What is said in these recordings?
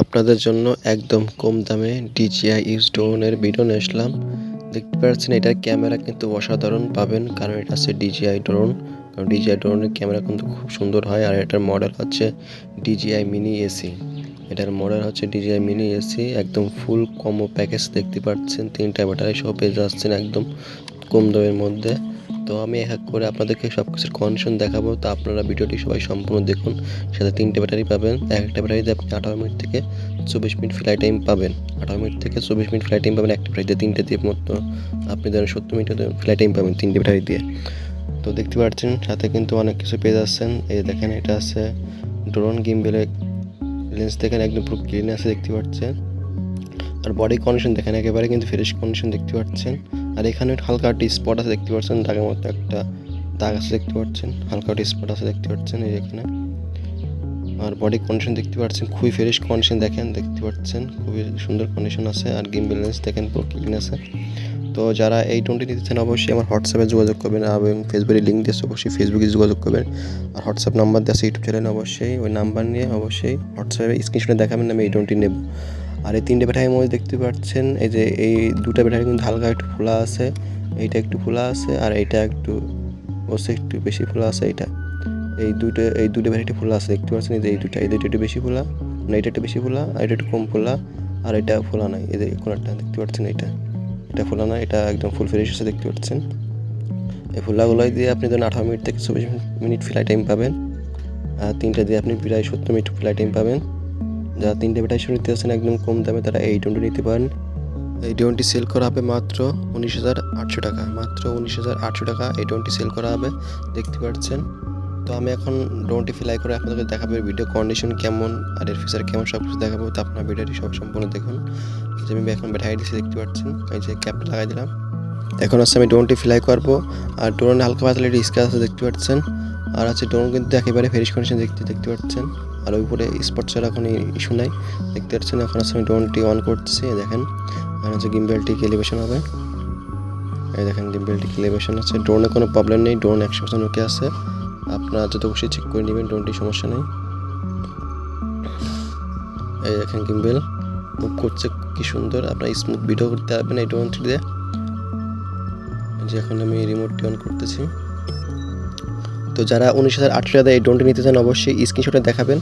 আপনাদের জন্য একদম কম দামে ড্রোনের ভিডিও নিয়ে আসলাম। দেখতে পাচ্ছেন, এটার ক্যামেরা কিন্তু অসাধারণ পাবেন, কারণ এটা হচ্ছে DJI ড্রোন কারণ DJI ড্রোনের ক্যামেরা কিন্তু খুব সুন্দর হয়, আর এটার মডেল হচ্ছে DJI মিনি এসি এটার মডেল হচ্ছে DJI মিনি এসি একদম ফুল কম্বো প্যাকেজ দেখতে পাচ্ছেন। তিনটা ব্যাটারি সহ পেয়ে যাচ্ছেন একদম কম দামের মধ্যে। তো আমি এক করে আপনাদেরকে সব কিছুর কন্ডিশন দেখাবো। তো আপনারা ভিডিওটি সবাই সম্পূর্ণ দেখুন। সাথে তিনটে ব্যাটারি পাবেন। এক একটা ব্যাটারিতে আপনি আঠারো মিনিট থেকে চব্বিশ মিনিট ফ্লাই টাইম পাবেন। আঠারো মিনিট থেকে চব্বিশ মিনিট ফ্লাই টাইম পাবেন একটা ব্যাটারিতে তিনটে দিয়ে মতো। আপনি ধরেন সত্তর মিনিট ফ্লাই টাইম পাবেন তিনটে ব্যাটারি দিয়ে। তো দেখতে পাচ্ছেন, সাথে কিন্তু অনেক কিছু পেয়ে যাচ্ছেন। এই দেখেন, এটা আছে ড্রোন গেম বেলে লেন্স দেখেন, একদম পুরো ক্লিন আছে, দেখতে পাচ্ছেন। আর বডি কন্ডিশন দেখেন, একেবারে কিন্তু ফ্রেশ কন্ডিশন দেখতে পাচ্ছেন। আর এখানে হালকা একটা স্পট আছে, দেখতে পাচ্ছেন, দাগের মতো একটা দাগ আছে, দেখতে পাচ্ছেন। হালকা একটা স্পট আছে, দেখতে পাচ্ছেন, এই এখানে। আর বডি কন্ডিশন দেখতে পাচ্ছেন, খুবই ফ্রেশ কন্ডিশন দেখেন, দেখতে পাচ্ছেন, খুবই সুন্দর কন্ডিশন আছে। আর গেম ব্যালেন্স দেখেন, পুরো ক্লিন আছে। তো যারা এই টোনটি নিতে চান, অবশ্যই আমার হোয়াটসঅ্যাপে যোগাযোগ করবেন এবং ফেসবুকে লিঙ্ক দিয়েছে অবশ্যই ফেসবুকে যোগাযোগ করবেন। আর হোয়াটসঅ্যাপ নাম্বার দেওয়া আছে ইউটিউব চ্যানেলে অবশ্যই। ওই নাম্বার নিয়ে অবশ্যই হোয়াটসঅ্যাপে স্ক্রিনশটে দেখাবেন, আমি এই টোনটি নেব। আর এই তিনটে ব্যাটারির মধ্যে দেখতে পাচ্ছেন, এই যে এই দুটো ব্যাটারি কিন্তু হালকা একটু খোলা আছে, এইটা একটু খোলা আছে আর এইটা একটু অবশ্যই একটু বেশি খোলা আছে এইটা। এই দুটো এই দুটো ভ্যারাইটি ফুল আছে, দেখতে পাচ্ছেন এই যে এই দুটো এই দুটো একটু বেশি ফোলা না এটা একটু বেশি ফোলা আর এটা একটু কম ফোলা আর এটা ফোলা নাই, এই যে কোনটা দেখতে পাচ্ছেন এটা এটা ফুলা না এটা একদম ফুল ফ্রেশ আছে, দেখতে পাচ্ছেন। এই ফুলাগুলোই দিয়ে আপনি ধরুন আঠারো মিনিট থেকে চব্বিশ মিনিট ফ্লাই টাইম পাবেন, আর তিনটা দিয়ে আপনি প্রায় সত্তর মিনিট ফ্লাই টাইম পাবেন। যারা তিনটে ব্যাটারি নিতে আছেন একদম কম দামে, তারা এই ড্রোনটি নিতে পারেন। এই ড্রোনটি সেল করা হবে মাত্র উনিশ হাজার আটশো টাকা। মাত্র উনিশ হাজার আটশো টাকা এই ড্রোনটি সেল করা হবে, দেখতে পাচ্ছেন। তো আমি এখন ড্রোনটি ফ্লাই করে আপনাদের দেখাবো ভিডিও কন্ডিশন কেমন, আর এর ফিচার কেমন সব কিছু দেখাবো। তো আপনার ভিডিওটি সব সম্পূর্ণ দেখুন। আমি এখন ব্যাটারি দিচ্ছি, দেখতে পাচ্ছেন, এই যে ক্যাপটা লাগাই দিলাম। এখন হচ্ছে আমি ড্রোনটি ফ্লাই করব, আর ড্রোনে হালকা পাতলা একটি আছে, দেখতে পাচ্ছেন। আর আছে ড্রোন কিন্তু একেবারে ফ্রেশ কন্ডিশন দেখতে দেখতে পাচ্ছেন। আর উপরে স্পট ছাড়া এখন ইস্যু নাই। দেখতে পাচ্ছেন, এখন হচ্ছে আমি ড্রোনটি অন করছি দেখেন। এখন হচ্ছে গিম্বেলটি এলিভেশন হবে। এই দেখেন গিম্বেলটি এলিভেশন আছে। ড্রোনে কোনো প্রবলেম নেই ড্রোন একশো পার্সেন্ট ওকে আছে। আপনারা যত খুশি চেক করে নেবেন ড্রোনটি সমস্যা নেই। এই দেখেন গিম্বেল মুভ করছে, কি সুন্দর। আপনার স্মুথ ভিডিও করতে পারবেন এই ড্রোনটি দিয়ে যে এখন আমি রিমোটটি অন করতেছি। তো যারা উনিশ হাজার আটশো টাকা এই ড্রোনটি নিতে চান, অবশ্যই স্ক্রিনশটে দেখাবেন।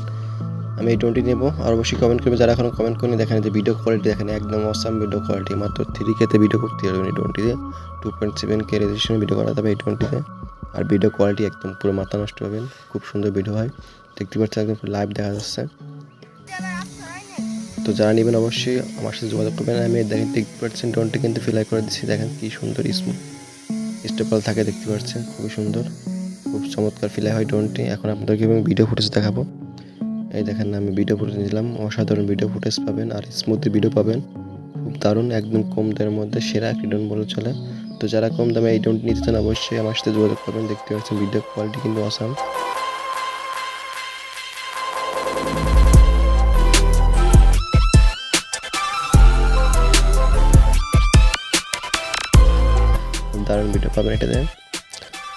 আমি এই ড্রোনটি নেব। আর অবশ্যই কমেন্ট করবেন। যারা এখন কমেন্ট করেনি দেখেন যে ভিডিও কোয়ালিটি দেখেন একদম অসাম ভিডিও কোয়ালিটি মাত্র থ্রি কেতে ভিডিও করতে পারবেন এই ড্রোনটিতে two point seven K registration video করা যাবে এই ড্রোনটিতে আর ভিডিও কোয়ালিটি একদম পুরো মাথা নষ্ট হবেন খুব সুন্দর ভিডিও হয়। দেখতে পাচ্ছেন একদম লাইভ দেখা যাচ্ছে। তো যারা নেবেন, অবশ্যই আমার সাথে যোগাযোগ করবেন। আমি দেখেন, দেখতে পাচ্ছেন ড্রোনটি কিন্তু ফিলাই করে দিচ্ছি। দেখেন কি সুন্দর স্মুথ স্টেপল থাকে, দেখতে পাচ্ছেন। খুবই সুন্দর। খুব চমৎকার ফিলাই হয় ড্রোনটি এখন আপনাদেরকে আমি ভিডিও ফুটেজ দেখাবো। এই দেখেন আমি ভিডিও ফুটেজ নিলাম। অসাধারণ ভিডিও ফুটেজ পাবেন আর স্মুথ ভিডিও পাবেন। খুব দারুণ, একদম কম দামের মধ্যে সেরা একটি ড্রোন বলে চলে। তো যারা কম দামে এই ড্রোনটি নিতে চান, অবশ্যই আমার সাথে যোগাযোগ করবেন। দেখতে পাচ্ছেন ভিডিও কোয়ালিটি কিন্তু আসাম দারুণ ভিডিও পাবেন এটাতে।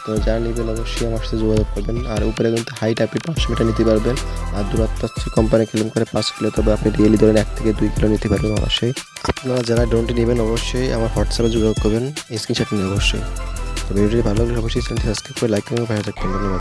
তো যারা নেবেন অবশ্যই আমার সাথে যোগাযোগ করবেন। আর উপরে কিন্তু হাইট আপনি পাঁচশো মিটার নিতে পারবেন। আর দূরত্ব হচ্ছে কোম্পানি ক্লিম করে পাঁচ কিলো, তবে আপনি রিয়েলি ধরেন এক থেকে দুই কিলো নিতে পারবেন অবশ্যই। আপনারা যারা ড্রোনটি নেবেন অবশ্যই আমার হোয়াটসঅ্যাপে যোগাযোগ করবেন স্ক্রিনশট নিয়ে অবশ্যই। তো ভিডিওটি ভালো লাগলে অবশ্যই চ্যানেলটি সাবস্ক্রাইব করে লাইক করবেন ভালো থাকবেন। ধন্যবাদ।